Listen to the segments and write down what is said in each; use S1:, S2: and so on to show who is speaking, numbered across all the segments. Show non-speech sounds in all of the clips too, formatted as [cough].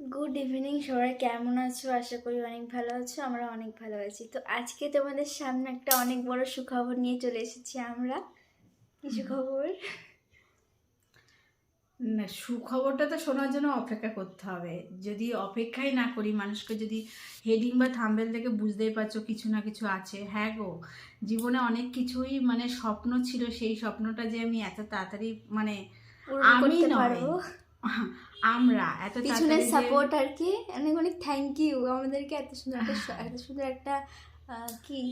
S1: Good evening সবাই কেমন আছো? আশা করি অনেক ভালো আছো আমরা অনেক ভালো আছি। তো আজকে তোমাদের সামনে একটা অনেক বড় সুখবর নিয়ে চলে এসেছি আমরা। কি সুখবর?
S2: না সুখবরটা তো শোনার জন্য অপেক্ষা করতে হবে। যদি অপেক্ষাই না করি মানুষকে যদি হেডিং বা থাম্বেল থেকে বুঝতেই পারছ কিছু না কিছু আছে। হ্যাঁ গো জীবনে অনেক কিছুই মানে স্বপ্ন ছিল সেই স্বপ্নটা যে আমি এত তাড়াতাড়ি মানে আমি নয়। [laughs] আমরা এত
S1: পিছনের সাপোর্ট আর কি অনেক অনেক থ্যাংক ইউ আমাদেরকে এত সুন্দর একটা এত সুন্দর একটা কি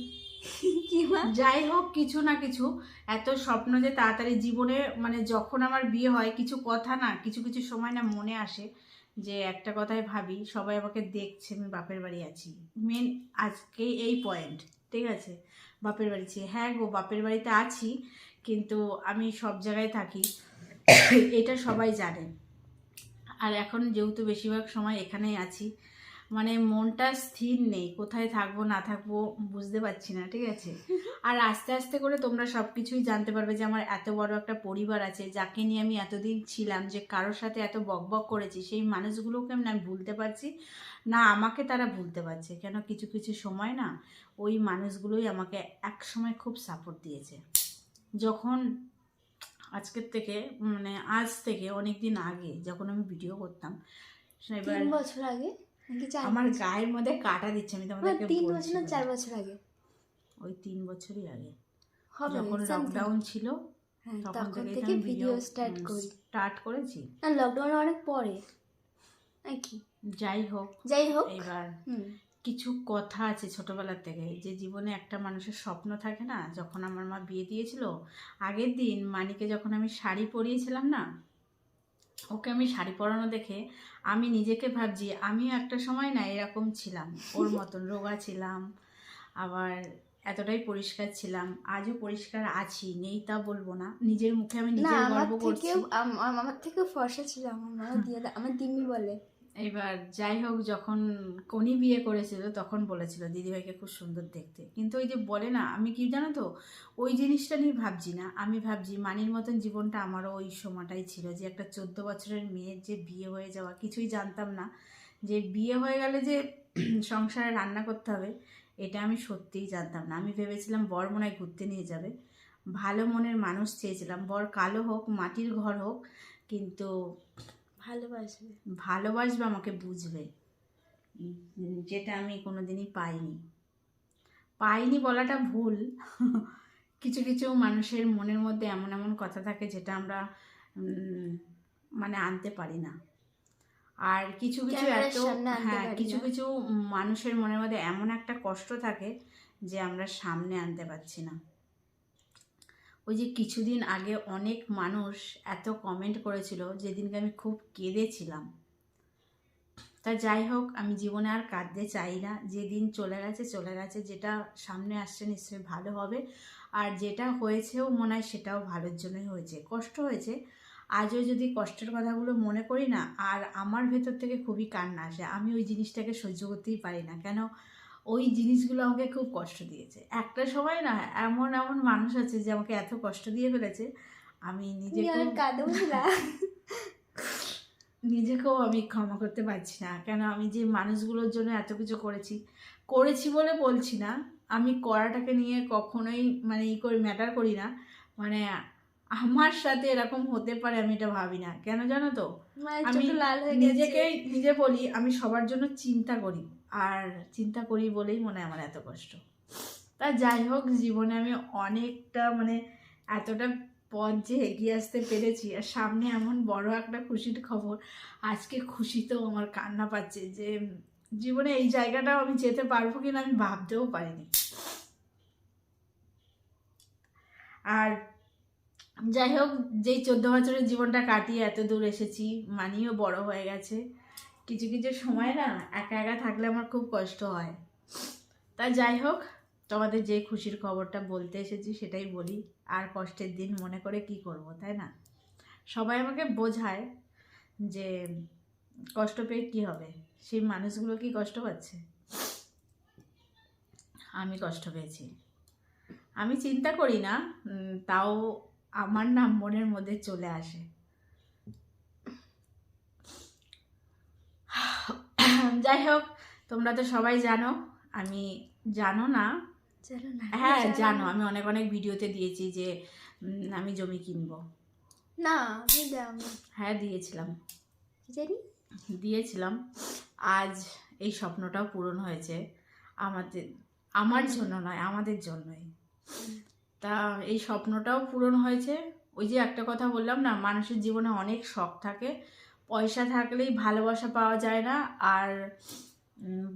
S2: যাই হোক কিছু না কিছু এত স্বপ্ন যে তাড়াতাড়ি জীবনে মানে যখন আমার বিয়ে হয় কিছু কথা না কিছু কিছু সময় না মনে আসে যে একটা কথাই ভাবি সবাই আমাকে দেখছে আমি বাপের বাড়ি আছি। মেন আজকে এই পয়েন্ট ঠিক আছে? বাপের বাড়ি হ্যাঁ গো বাপের বাড়িতে আছি কিন্তু আমি সব জায়গায় থাকি। [coughs] এটা সবাই জানে। আর এখন যেহেতু বেশিরভাগ সময় এখানেই আছি মানে মনটা স্থির নেই কোথায় থাকব না থাকব বুঝতে পারছি না ঠিক আছে? [laughs] আর আস্তে আস্তে করে তোমরা সব কিছুই জানতে পারবে যে আমার এত বড় একটা পরিবার আছে যাকে নিয়ে আমি এতদিন ছিলাম যে কারোর সাথে এত বকবক করেছি সেই মানুষগুলোকে আমি না ভুলতে পারছি না আমাকে তারা ভুলতে পারছে কেন কিছু কিছু সময় না ওই মানুষগুলোই আমাকে এক সময় খুব সাপোর্ট দিয়েছে। যখন আজকের থেকে মানে আজ থেকে অনেক দিন আগে যখন আমি ভিডিও করতাম এবার
S1: তিন বছর আগে?
S2: আমার গায়ের মধ্যে কাটা দিচ্ছে আমি তোমাদেরকে
S1: তিন বছর না চার বছর আগে?
S2: ওই তিন বছরই আগে। যখন লকডাউন ছিল
S1: হ্যাঁ,
S2: তখন থেকে
S1: ভিডিও স্টার্ট করি।
S2: স্টার্ট করেছি।
S1: না লকডাউন অনেক পরে। নাকি
S2: যাই হোক
S1: যাই হোক।
S2: এবার
S1: হুম।
S2: কিছু কথা আছে ছোটবেলার থেকে। যে জীবনে একটা মানুষের স্বপ্ন থাকে না যখন আমার মা বিয়ে দিয়েছিল আগের দিন মানিকে যখন আমি শাড়ি পরিয়েছিলাম না ওকে আমি শাড়ি পরানো দেখে আমি নিজেকে ভাবছি আমিও একটা সময় না এরকম ছিলাম ওর [laughs] মতন রোগা ছিলাম আবার এতটাই পরিষ্কার ছিলাম আজও পরিষ্কার আছি নেই তা বলব না নিজের মুখে আমি নিজের
S1: আমার
S2: গর্ব করছি।
S1: আমার থেকেও ফর্সা ছিল আমার মা দিয়ে আমার দিম্মি বলে।
S2: এবার যাই হোক, যখন কনি বিয়ে করেছিল, তখন বলেছিল, দিদিভাইকে খুব সুন্দর দেখতে। কিন্তু ওই যে বলে না, আমি কি জানো তো, ওই জিনিসটা নিয়ে ভাবছি না। আমি ভাবছি, মানির মতন জীবনটা আমারও ওই সময়টাই ছিল যে, একটা চোদ্দ বছরের মেয়ের যে বিয়ে হয়ে যাওয়া, কিছুই জানতাম না। যে বিয়ে হয়ে গেলে যে [clears throat] সংসারে রান্না করতে হবে, এটা আমি সত্যিই জানতাম না। আমি ভেবেছিলাম, বর মনে হয় ঘুরতে নিয়ে যাবে। ভালো মনের মানুষ চেয়েছিলাম। বর কালো হোক, মাটির ঘর হোক, কিন্তু
S1: ভালোবাসবে?
S2: ভালোবাসবে আমাকে বুঝবে। যেটা আমি কোনো দিনই পাইনি। পাইনি বলাটা ভুল। [laughs] কিছু কিছু মানুষের মনের মধ্যে এমন এমন কথা থাকে যেটা আমরা মানে আনতে পারি না। আর কিছু কিছু এত হ্যাঁ কিছু কিছু মানুষের মনের মধ্যে এমন একটা কষ্ট থাকে যে আমরা সামনে আনতে পারছি না। ওই যে কিছুদিন আগে অনেক মানুষ এত কমেন্ট করেছিল যেদিনকে আমি খুব কেঁদেছিলাম। তা যাই হোক, আমি জীবনে আর কাঁদতে চাই না। যেদিন চলে গেছে চলে গেছে। যেটা সামনে আসছে নিশ্চয়ই ভালো হবে। আর যেটা হয়েছেও মনে হয় সেটাও ভালোর জন্যই হয়েছে। কষ্ট হয়েছে। আজও যদি কষ্টের কথাগুলো মনে করি না, আর আমার ভেতর থেকে খুবই কান্না আসে। আমি ওই জিনিসটাকে সহ্য করতেই পারি না। কেন? ওই জিনিসগুলো আমাকে খুব কষ্ট দিয়েছে। একটা সময় না এমন এমন মানুষ আছে যে আমাকে এত কষ্ট দিয়ে ফেলেছে। আমি
S1: তুমি
S2: নিজেকে
S1: আর কাঁদো না? [laughs]
S2: নিজেকেও আমি ক্ষমা করতে পারছি না। কেন আমি যে মানুষগুলোর জন্য এত কিছু করেছি করেছি বলে বলছি না। আমি করাটাকে নিয়ে কখনোই মানে ই করি ম্যাটার করি না। মানে আমার সাথে এরকম হতে পারে আমি এটা ভাবি না। কেন জানো তো? আমি নিজেকেই নিজে বলি আমি সবার জন্য চিন্তা করি। আর চিন্তা করি বলেই মনে হয় আমার এত কষ্ট। তা যাই হোক, জীবনে আমি অনেকটা মানে এতটা পথ যে এগিয়ে আসতে পেরেছি। আর সামনে এমন বড় একটা খুশির খবর, আজকে খুশিতেও আমার কান্না পাচ্ছে যে, জীবনে এই জায়গাটাও আমি যেতে পারব কিনা আমি ভাবতেও পারিনি। আর যাই হোক, যেই চোদ্দ বছরের জীবনটা কাটিয়ে এত দূর এসেছি, মানিও বড় হয়ে গেছে। কিছু কিছু সময় না একা একা থাকলে আমার খুব কষ্ট হয়। তা যাই হোক, তোমাদের যে খুশির খবরটা বলতে এসেছি সেটাই বলি। আর কষ্টের দিন মনে করে কি করব, তাই না? সবাই আমাকে বোঝায় যে কষ্ট পেয়ে কি হবে। সেই মানুষগুলো কি কষ্ট পাচ্ছে? আমি কষ্ট পেয়েছি। আমি চিন্তা করি না তাও আমার নাম মনের মধ্যে চলে আসে। [laughs] যাই হোক তোমরা তো সবাই জানো আমি জানো না। হ্যাঁ জানো আমি অনেক অনেক ভিডিওতে দিয়েছি যে আমি জমি কিনবো।
S1: না আমি
S2: হ্যাঁ দিয়েছিলাম। দিয়েছিলাম। আজ এই স্বপ্নটাও পূরণ হয়েছে। আমাদের আমার জন্য নয় আমাদের জন্যই। তা এই স্বপ্নটাও পূরণ হয়েছে। ওই যে একটা কথা বললাম না মানুষের জীবনে অনেক শখ থাকে। পয়সা থাকলেই ভালোবাসা পাওয়া যায় না আর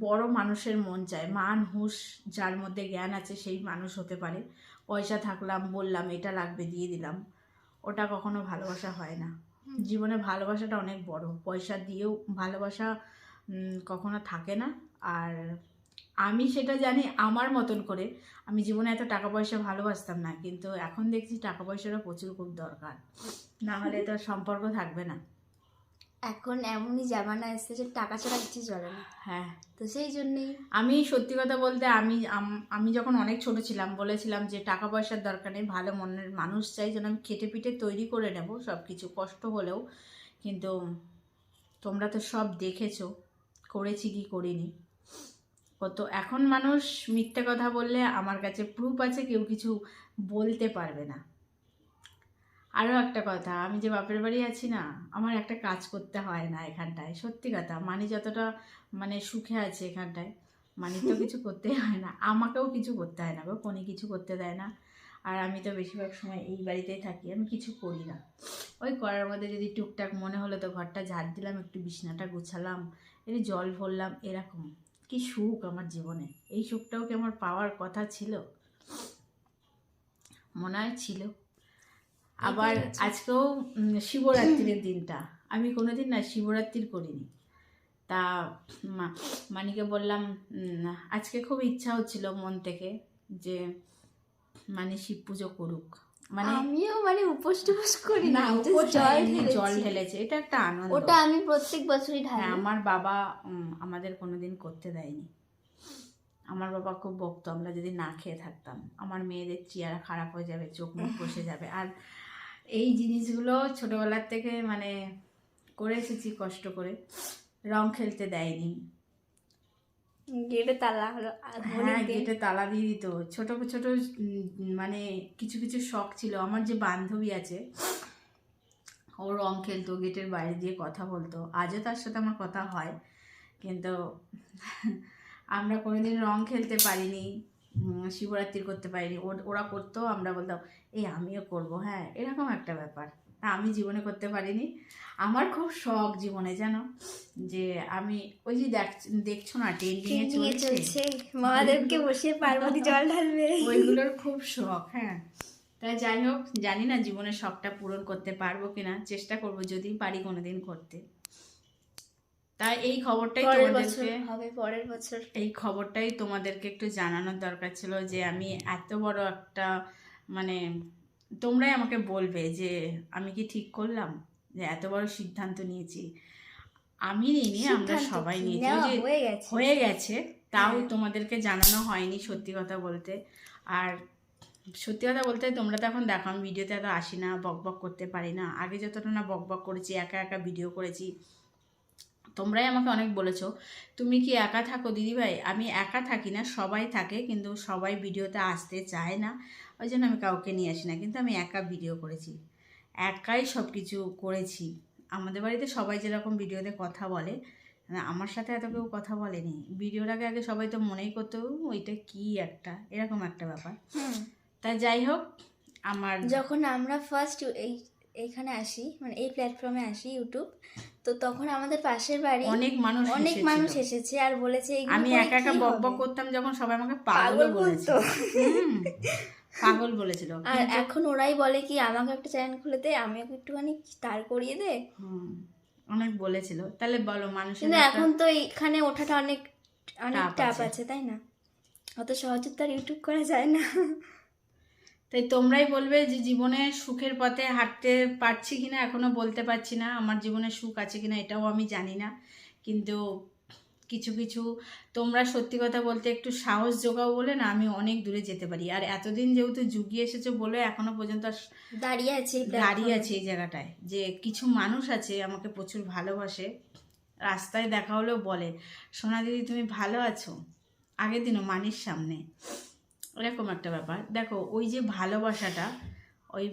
S2: বড় মানুষের মন চায়। মান হুঁশ যার মধ্যে জ্ঞান আছে সেই মানুষ হতে পারে। পয়সা থাকলাম বললাম এটা লাগবে দিয়ে দিলাম। ওটা কখনো ভালোবাসা হয় না। জীবনে ভালোবাসাটা অনেক বড়। পয়সা দিয়েও ভালোবাসা কখনো থাকে না। আর আমি সেটা জানি আমার মতন করে। আমি জীবনে এত টাকা পয়সা ভালোবাসতাম না কিন্তু এখন দেখছি টাকা পয়সারও প্রচুর খুব দরকার। না হলে তো সম্পর্ক থাকবে না।
S1: এখন এমনই জামানা এসছে যে টাকা ছাড়া কিছু চলে না।
S2: হ্যাঁ।
S1: তো সেই জন্যেই
S2: আমি সত্যি কথা বলতে আমি আমি যখন অনেক ছোট ছিলাম বলেছিলাম যে টাকা পয়সার দরকার নেই ভালো মনের মানুষ চাই যেন আমি খেটে পিটে তৈরি করে নেব সব কিছু কষ্ট হলেও। কিন্তু তোমরা তো সব দেখেছ করেছি কি করিনি। কত এখন মানুষ মিথ্যে কথা বললে আমার কাছে প্রুফ আছে কেউ কিছু বলতে পারবে না। আরও একটা কথা, আমি যে বাপের বাড়ি আছি না, আমার একটা কাজ করতে হয় না এখানটায়। সত্যি কথা, মানি যতটা মানে সুখে আছে এখানটায়, মানি তো কিছু করতে হয় না। আমাকেও কিছু করতে হয় না গো কোনো কিছু করতে দেয় না। আর আমি তো বেশিরভাগ সময় এই বাড়িতেই থাকি, আমি কিছু করি না। ওই করার মধ্যে যদি টুকটাক মনে হলো তো ঘরটা ঝাড় দিলাম, একটু বিছনাটা গুছালাম একটু জল ভরলাম, এরকম। কি সুখ আমার জীবনে। এই সুখটাও কি আমার পাওয়ার কথা ছিল? মনে হয় ছিল। আবার আজকেও শিবরাত্রির দিনটা। আমি কোনোদিন না শিবরাত্রির করিনি। তা মানিকে বললাম আজকে খুব ইচ্ছা হচ্ছিল মন থেকে যে মানে শিব পুজো করুক। মানে
S1: আমিও মানে উপোস টুপোস করি
S2: না
S1: জল
S2: জল ঢেলেছে এটা একটা আনন্দ।
S1: ওটা আমি প্রত্যেক বছরই ঢালি।
S2: হ্যাঁ আমার বাবা আমাদের কোনোদিন করতে দেয়নি। আমার বাবা খুব বকতো আমরা যদি না খেয়ে থাকতাম আমার মেয়েদের চেয়ারা খারাপ হয়ে যাবে চোখ মুখ [laughs] বসে যাবে আর এই জিনিসগুলো ছোটোবেলার থেকে মানে করে এসেছি কষ্ট করে। রং খেলতে দেয়নি।
S1: গেটে তালা হলো
S2: হ্যাঁ গেটে তালা দিয়ে দিত। ছোট ছোট মানে কিছু কিছু শখ ছিল। আমার যে বান্ধবী আছে ও রং খেলতো গেটের বাইরে দিয়ে কথা বলতো। আজও তার সাথে আমার কথা হয়। কিন্তু আমরা কোনোদিন রং খেলতে পারিনি। শিবরাত্রি করতে পারিনি। ওর- করতো আমরা বলতাম এই আমিও করব। হ্যাঁ এরকম একটা ব্যাপার। আমি জীবনে করতে পারিনি। আমার খুব শখ জীবনে জানো? যে আমি ওই যে দেখ দেখছ না ট্রেন্ডিং এ
S1: ট্রেন্ডিং এ
S2: চলছে?
S1: মহাদেবকে বসিয়ে পার্বতী [laughs] জল ঢালবে।
S2: ওইগুলোর খুব শখ হ্যাঁ। তাই যাই হোক জানি না জীবনের শখটা পূরণ করতে পারব কিনা। চেষ্টা করব যদি পারি কোনোদিন করতে। তাই এই খবরটাই তোমাদেরকে
S1: হবে পরের বছর।
S2: এই খবরটাই তোমাদেরকে একটু জানানোর দরকার ছিল যে আমি এত বড় একটা মানে তোমরাই আমাকে বলবে যে আমি কি ঠিক করলাম? যে এত বড় সিদ্ধান্ত নিয়েছি। আমি নিইনি আমরা সবাই? নিয়েছি। হয়ে গেছে তাও
S1: হ্যাঁ।
S2: তোমাদেরকে জানানো হয়নি সত্যি কথা বলতে। আর সত্যি কথা বলতে তোমরা তো এখন দেখো আমি ভিডিওতে এত আসি না বক বক করতে পারি না। আগে যতটা না বক বক করেছি একা একা ভিডিও করেছি। তোমরাই আমাকে অনেক বলেছ। তুমি কি একা থাকো দিদিভাই? আমি একা থাকি না সবাই থাকে কিন্তু সবাই ভিডিওতে আসতে চায় না। ওই জন্য আমি কাউকে নিয়ে আসি না কিন্তু আমি একা ভিডিও করেছি। একাই সব কিছু করেছি। আমাদের বাড়িতে সবাই যেরকম ভিডিওতে কথা বলে আমার সাথে এত কেউ কথা বলেনি। ভিডিওর আগে আগে সবাই তো মনেই করতো "উ, ওইটা কি একটা? এরকম একটা ব্যাপার। তাই যাই হোক আমার
S1: যখন আমরা ফার্স্ট এই এইখানে আসি মানে এই প্ল্যাটফর্মে আসি ইউটিউব তো তখন আমাদের পাশের বাড়ি
S2: অনেক মানুষ
S1: অনেক মানুষ এসেছে আর বলেছে
S2: আমি একা একা বক বক করতাম যখন সবাই আমাকে
S1: পাগল বলতো।
S2: পাগল বলেছিল। [laughs]
S1: আর এখন ওরাই বলে কি আমাকে একটা চ্যানেল খুলে দে আমি একটুখানি তার করিয়ে দে?
S2: হুম, অনেক বলেছিল। তাহলে বলো
S1: কিন্তু এখন তো এখানে ওঠাটা অনেক অনেক টাপ
S2: আছে।
S1: আছে তাই না? অত সহজে তো আর ইউটিউব করা যায় না। [laughs]
S2: তাই তোমরাই বলবে যে জীবনে সুখের পথে হাঁটতে পারছি কিনা এখনও বলতে পারছি না আমার জীবনে সুখ আছে কিনা এটাও আমি জানি না। কিন্তু কিছু কিছু তোমরা সত্যি কথা বলতে একটু সাহস যোগাও বলে না আমি অনেক দূরে যেতে পারি। আর এতদিন যেহেতু যুগিয়ে এসেছ বলে এখনও পর্যন্ত
S1: দাঁড়িয়ে আছে
S2: দাঁড়িয়ে আছে এই জায়গাটায় যে কিছু মানুষ আছে আমাকে প্রচুর ভালোবাসে রাস্তায় দেখা হলেও বলে সোনা দিদি তুমি ভালো আছো? আগের দিনও মানির সামনে। এরকম একটা ব্যাপার। দেখো ওই যে ভালোবাসাটা ওই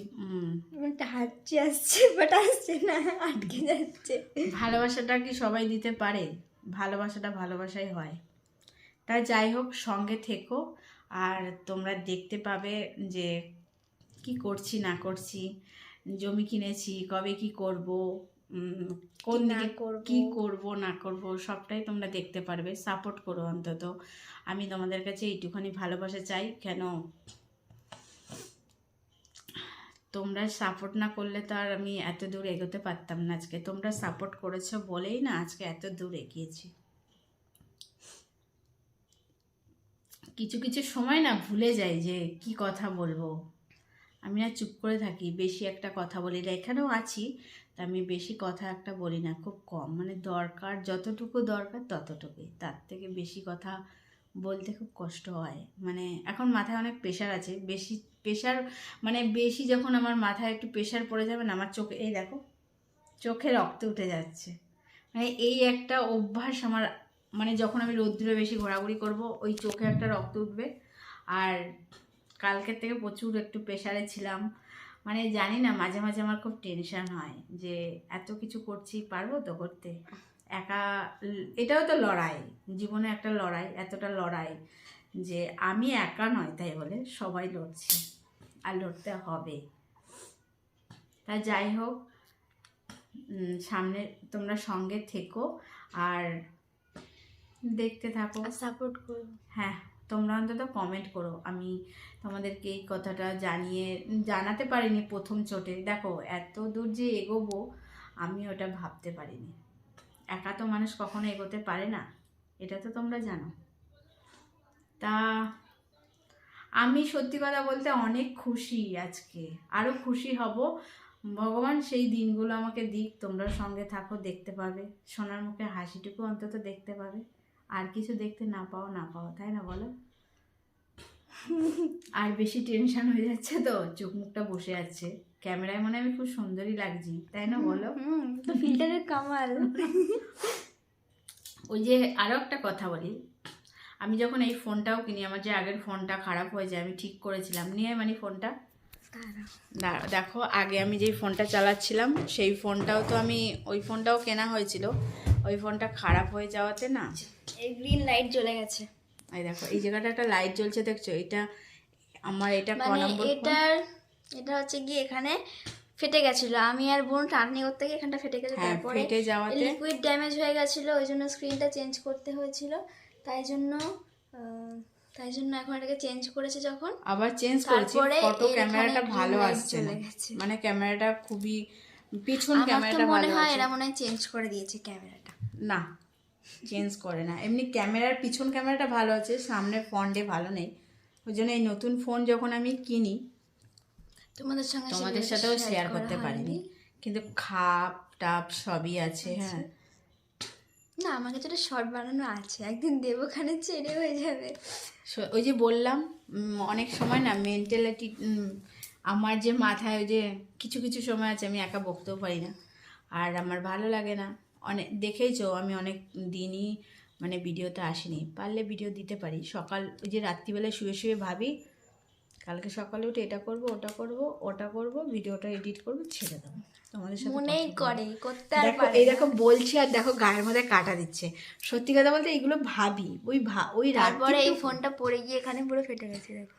S1: একটা হাঁচি আসছে বাট আসছে না আটকে যাচ্ছে।
S2: ভালোবাসাটা কি সবাই দিতে পারে? ভালোবাসাটা ভালোবাসাই হয়। তাই যাই হোক সঙ্গে থেকো আর তোমরা দেখতে পাবে যে কি করছি না করছি জমি কিনেছি কবে কি করব কোন
S1: কি করব।
S2: কি করব না করব সবটাই তোমরা দেখতে পারবে। সাপোর্ট করো অন্তত। আমি তোমাদের কাছে এইটুখানি ভালোবাসা চাই কেন? তোমরা সাপোর্ট না করলে তো আর আমি এত দূর এগোতে পারতাম না আজকে। তোমরা সাপোর্ট করেছ বলেই না আজকে এত দূর এগিয়েছি। কিছু কিছু সময় না ভুলে যাই যে কি কথা বলব। আমি না চুপ করে থাকি, বেশি একটা কথা বলি না। এখানেও আছি, তা আমি বেশি কথা একটা বলি না, খুব কম। মানে দরকার, যতটুকু দরকার ততটুকুই। তার থেকে বেশি কথা বলতে খুব কষ্ট হয়। মানে এখন মাথায় অনেক প্রেশার আছে। বেশি প্রেশার মানে বেশি যখন আমার মাথায় একটু প্রেশার পড়ে যাবে না, আমার চোখে, এই দেখো, চোখে রক্ত উঠে যাচ্ছে। মানে এই একটা অভ্যাস আমার মানে যখন আমি রৌদ্রে বেশি ঘোরাঘুরি করব, ওই চোখে একটা রক্ত উঠবে। আর কালকের থেকে প্রচুর একটু প্রেশারে ছিলাম। মানে জানি না মাঝে মাঝে আমার খুব টেনশন হয় যে এত কিছু করছি পারব তো করতে? একা এটাও তো লড়াই জীবনে একটা লড়াই এতটা লড়াই যে আমি একা নয় তাই বলে সবাই লড়ছি আর লড়তে হবে। তা যাই হোক সামনে তোমরা সঙ্গে থেকো আর দেখতে থাকো।
S1: সাপোর্ট করব
S2: হ্যাঁ। তোমরা অন্তত কমেন্ট করো। আমি তোমাদেরকে এই কথাটা জানিয়ে, জানাতে পারিনি প্রথম চোটে। দেখো, এত দূর যে এগোবো, আমি ওটা ভাবতে পারিনি। একা তো মানুষ কখনো এগোতে পারে না, এটা তো তোমরা জানো। তা আমি সত্যি কথা বলতে অনেক খুশি আজকে। আরও খুশি হব। ভগবান সেই দিনগুলো আমাকে দিক, তোমরা সঙ্গে থাকো, দেখতে পাবে। সোনার মুখে হাসিটুকু অন্তত দেখতে পাবে। আর কিছু দেখতে না পাও না পাও তাই না বলো? আর বেশি টেনশন হয়ে যাচ্ছে তো চোখ মুখটা বসে আছে। ক্যামেরায় মনে আমি খুব সুন্দরই লাগছি তাই না বলো?
S1: তো ফিল্টারের কামাল।
S2: ওই যে আরও একটা কথা বলি আমি যখন এই ফোনটাও কিনি আমার যে আগের ফোনটা খারাপ হয়ে যায় আমি ঠিক করেছিলাম। নিয়ে মানে ফোনটা? দেখো আগে আমি যেই ফোনটা চালাচ্ছিলাম সেই ফোনটাও তো আমি ওই ফোনটাও কেনা হয়েছিল। ওই ফোনটা খারাপ হয়ে যাওয়াতে না?
S1: এই গ্রিন লাইট জ্বলে গেছে।
S2: এই দেখো এই জায়গাটা একটা লাইট জ্বলছে দেখছ? এটা আমার এটা ক
S1: মানে
S2: নম্বর?
S1: এটার এটা হচ্ছে কি এখানে ফেটে গেছিল। আমি আর বোন টার্নি করতে গিয়ে এখানটা ফেটে গেছে।
S2: হ্যাঁ
S1: তারপরে
S2: ফেটে যাওয়াতে
S1: লিকুইড ড্যামেজ হয়ে গেছিল ওই জন্য স্ক্রিনটা চেঞ্জ করতে হয়েছিল। তাই জন্য তাই জন্য এখন এটাকে চেঞ্জ করেছে যখন।
S2: আবার চেঞ্জ করেছি ফটো ক্যামেরাটা ভালো আসছে না। মানে ক্যামেরাটা খুবই পিছন ক্যামেরাটা
S1: মনে হয় এরা মনে হয় চেঞ্জ করে দিয়েছে ক্যামেরাটা
S2: না চেঞ্জ করে না। এমনি ক্যামেরার পিছন ক্যামেরাটা ভালো আছে সামনে ফ্রন্টে ভালো নেই। ওই জন্য এই নতুন ফোন যখন আমি কিনি
S1: তোমাদের সঙ্গে
S2: তোমাদের সাথেও শেয়ার করতে পারিনি। কিন্তু খাপ টাপ সবই আছে হ্যাঁ।
S1: না আমার কাছে একটা শর্ট বানানো আছে। একদিন দেবখানে ছেড়ে হয়ে যাবে।
S2: ওই যে বললাম অনেক সময় না মেন্টালিটি আমার যে মাথায় ওই যে কিছু কিছু সময় আছে আমি একা বকতেও পারি না। আর আমার ভালো লাগে না। অনেক দেখেইছো আমি অনেক দিনই মানে ভিডিওতে আসিনি। পারলে ভিডিও দিতে পারি। সকাল ওই যে রাত্রিবেলায় শুয়ে শুয়ে ভাবি কালকে সকালে উঠে এটা করব ওটা করব ওটা করব ভিডিওটা এডিট করব ছেড়ে দেবো। তোমাদের সাথে
S1: মনেই করে করতে আর
S2: দেখো এই দেখো বলছি আর দেখো গায়ের মধ্যে কাটা দিচ্ছে। সত্যি কথা বলতে এগুলো ভাবি। ওই ভা ওই
S1: তারপরে এই ফোনটা পড়ে গিয়ে এখানে পুরো ফেটে গেছে দেখো।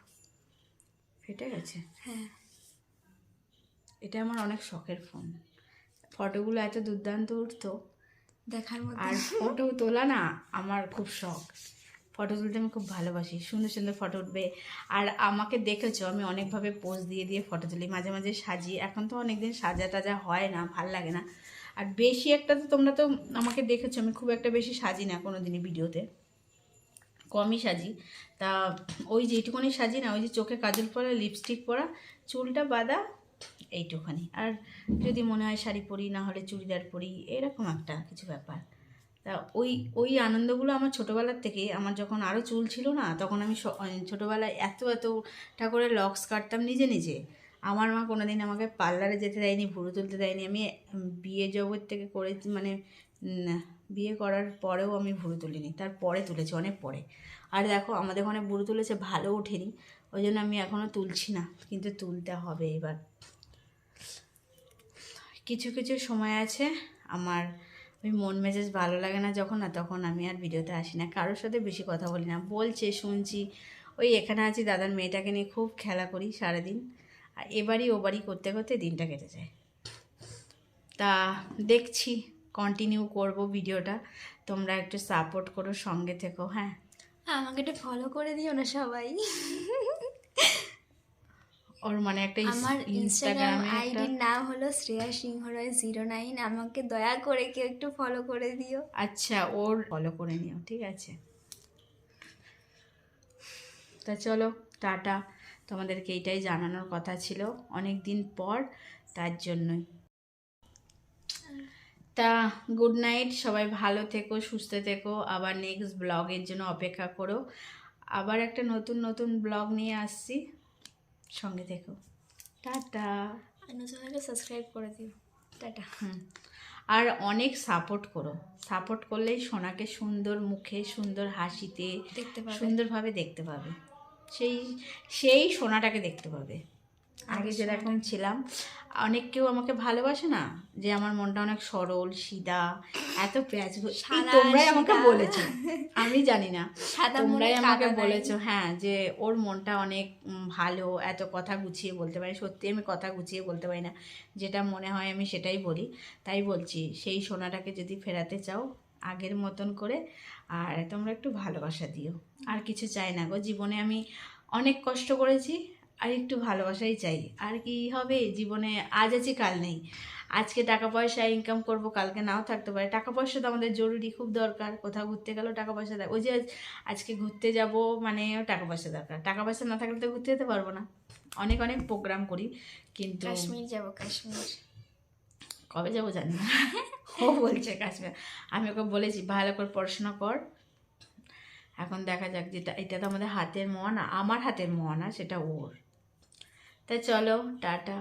S2: ফেটে গেছে?
S1: হ্যাঁ।
S2: এটা আমার অনেক শখের ফোন। ফটোগুলো এত দুর্দান্ত উঠতো।
S1: দেখার মতো
S2: আর ফটো তোলা না আমার খুব শখ। ফটো তুলতে আমি খুব ভালোবাসি। সুন্দর সুন্দর ফটো উঠবে। আর আমাকে দেখেছ, আমি অনেকভাবে পোজ দিয়ে দিয়ে ফটো তুলি, মাঝে মাঝে সাজি এখন তো অনেকদিন সাজা টাজা হয় না, ভালো লাগে না। আর বেশি একটা তো তোমরা তো আমাকে দেখেছ, আমি খুব একটা বেশি সাজি না কোনো দিনই ভিডিওতে। কমই সাজি। তা ওই যেটুকুনি সাজি না, ওই যে চোখে কাজল পরা লিপস্টিক পরা, চুলটা বাঁধা এইটুখানি। আর যদি মনে হয় শাড়ি পরি, না হলে চুড়িদার পরি, এরকম একটা কিছু ব্যাপার। তা ওই ওই আনন্দগুলো আমার ছোটোবেলার থেকে, আমার যখন আরও চুল ছিল না, তখন আমি ছোটোবেলায় এত এতটা করে লক্স কাটতাম নিজে নিজে। আমার মা কোনো দিন আমাকে পার্লারে যেতে দেয়নি, ভুরু তুলতে দেয়নি। আমি বিয়ে জগৎ থেকে করে মানে বিয়ে করার পরেও আমি ভুরু তুলিনি। তার পরে তুলেছি, অনেক পরে। আর দেখো, আমাদের ওখানে ভুরু তুলেছে, ভালো ওঠেনি। ওই জন্য আমি এখনও তুলছি না। কিন্তু তুলতে হবে এবার। কিছু কিছু সময় আছে, আমার ওই মন মেজাজ ভালো লাগে না যখন না তখন আমি আর ভিডিওতে আসি না। কারোর সাথে বেশি কথা বলি না। বলছে, শুনছি। ওই এখানে আছি, দাদার মেয়েটাকে নিয়ে খুব খেলা করি সারাদিন। আর এবারই ও বাড়ি করতে করতে দিনটা কেটে যায়। তা দেখছি কন্টিনিউ করব ভিডিওটা। তোমরা একটু সাপোর্ট করো, সঙ্গে থেকো হ্যাঁ?
S1: আমাকে একটু ফলো করে দিও না সবাই। [laughs]
S2: ওর মানে একটা
S1: আমার ইনস্টাগ্রাম আইডির নাম হলো শ্রেয়া সিংহ রয় জিরো নাইন আমাকে দয়া করে কেউ একটু ফলো করে দিও।
S2: আচ্ছা ওর ফলো করে নিও ঠিক আছে। তা চলো টাটা। তোমাদেরকে এইটাই জানানোর কথা ছিল অনেক দিন পর তার জন্যই। তা গুড নাইট সবাই ভালো থেকো সুস্থ থেকো। আবার নেক্সট ব্লগের জন্য অপেক্ষা করো। আবার একটা নতুন নতুন ব্লগ নিয়ে আসছি। সঙ্গে দেখো টাটা।
S1: আর নতুন হলে সাবস্ক্রাইব করে দিও। টাটা।
S2: হুম। আর অনেক সাপোর্ট করো। সাপোর্ট করলেই সোনাকে সুন্দর মুখে সুন্দর হাসিতে
S1: দেখতে পাবে।
S2: সুন্দরভাবে দেখতে পাবে। সেই সেই সোনাটাকে দেখতে পাবে। আগে যেরকম ছিলাম অনেক কেউ আমাকে ভালোবাসে না যে আমার মনটা অনেক সরল সিধা এত প্যাচ তোমরাই আমাকে। বলেছ। আমি জানি না। তোমরাই আমাকে বলেছ হ্যাঁ যে ওর মনটা অনেক ভালো এত কথা গুছিয়ে বলতে পারি। সত্যি আমি কথা গুছিয়ে বলতে পারি না। যেটা মনে হয় আমি সেটাই বলি। তাই বলছি সেই সোনাটাকে যদি ফেরাতে চাও আগের মতন করে আর তোমরা একটু ভালোবাসা দিও। আর কিছু চাই না গো। জীবনে আমি অনেক কষ্ট করেছি আর একটু ভালোবাসাই চাই। আর কি হবে? জীবনে আজ আছি কাল নেই। আজকে টাকা পয়সা ইনকাম করব কালকে নাও থাকতে পারে। টাকা পয়সা তো আমাদের জরুরি খুব দরকার। কোথাও ঘুরতে গেলেও টাকা পয়সা দেয় ওই যে আজকে ঘুরতে যাব মানে টাকা পয়সা দরকার। টাকা পয়সা না থাকলে তো ঘুরতে যেতে পারব না। অনেক অনেক প্রোগ্রাম করি কিন্তু
S1: কাশ্মীর যাব কাশ্মীর।
S2: কবে যাব জানি না। ও বলছে কাশ্মীর। আমি ওকে বলেছি ভালো করে পড়াশোনা কর। এখন দেখা যাক যেটা এটা তো আমাদের হাতের মোয়া না আমার হাতের মোয়া না সেটা ওর। তা চলো টাটা।